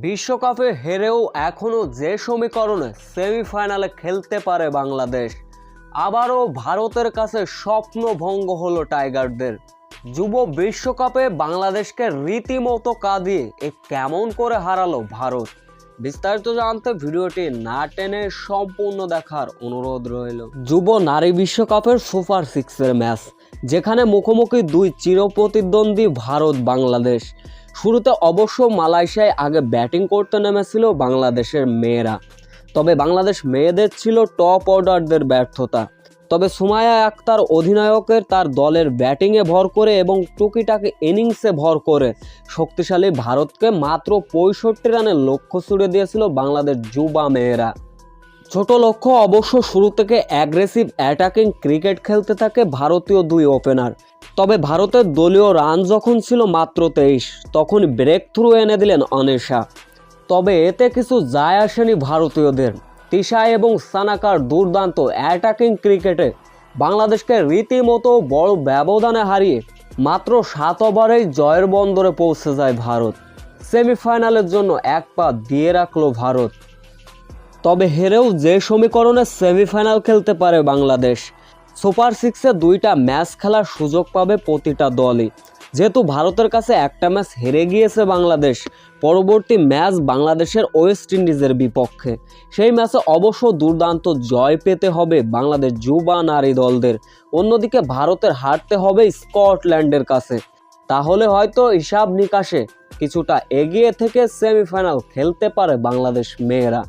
বিশ্বকাপে হেরেও এখনও যে সমীকরণে সেমিফাইনালে খেলতে পারে বাংলাদেশ, আবারও ভারতের কাছে স্বপ্নভঙ্গ হলো টাইগারদের। যুব বিশ্বকাপে বাংলাদেশকে রীতিমতো কাঁদিয়ে এ কেমন করে হারালো ভারত? বিস্তারিত জানতে ভিডিওটি না টেনে সম্পূর্ণ দেখার অনুরোধ রইল। যুব নারী বিশ্বকাপের সুপার সিক্সের ম্যাচ, যেখানে মুখোমুখি দুই চিরপ্রতিদ্বন্দ্বী ভারত বাংলাদেশ শুরুতে অবশ্য মালয়েশিয়ায় আগে ব্যাটিং করতে নেমেছিল বাংলাদেশের মেয়েরা। তবে বাংলাদেশ মেয়েদের ছিল টপ অর্ডারদের ব্যর্থতা। তবে সুমায়া আক্তার অধিনায়কের তার দলের ব্যাটিংয়ে ভর করে এবং টুকিটাকি ইনিংসে ভর করে শক্তিশালী ভারতকে মাত্র পঁয়ষট্টি রানের লক্ষ্য ছুড়ে দিয়েছিল বাংলাদেশ যুবা মেয়েরা। ছোট লক্ষ্য অবশ্য শুরু থেকে অ্যাগ্রেসিভ অ্যাটাকিং ক্রিকেট খেলতে থাকে ভারতীয় দুই ওপেনার তবে ভারতের দলীয় রান যখন ছিল মাত্র তেইশ, তখন ব্রেক থ্রু এনে দিলেন অনেশা। তবে এতে কিছু যায় আসেনি ভারতীয়দের। তিশা এবং সানাকার দুর্দান্ত অ্যাটাকিং ক্রিকেটে বাংলাদেশকে রীতিমতো বড় ব্যবধানে হারিয়ে মাত্র সাত ওভারেই জয়ের বন্দরে পৌঁছে যায় ভারত। সেমিফাইনালের জন্য এক পা দিয়ে রাখল ভারত। তবে হেরেও যে সমীকরণে সেমিফাইনাল খেলতে পারে বাংলাদেশ, সুপার সিক্সে দুইটা ম্যাচ খেলার সুযোগ পাবে প্রতিটা দলই। যেহেতু ভারতের কাছে একটা ম্যাচ হেরে গিয়েছে বাংলাদেশ, পরবর্তী ম্যাচ বাংলাদেশের ওয়েস্ট ইন্ডিজের বিপক্ষে। সেই ম্যাচে অবশ্য দুর্দান্ত জয় পেতে হবে বাংলাদেশ যুবা নারী দলদের। অন্যদিকে ভারতের হারতে হবে স্কটল্যান্ডের কাছে। তাহলে হয়তো হিসাব নিকাশে কিছুটা এগিয়ে থেকে সেমিফাইনাল খেলতে পারে বাংলাদেশ মেয়েরা।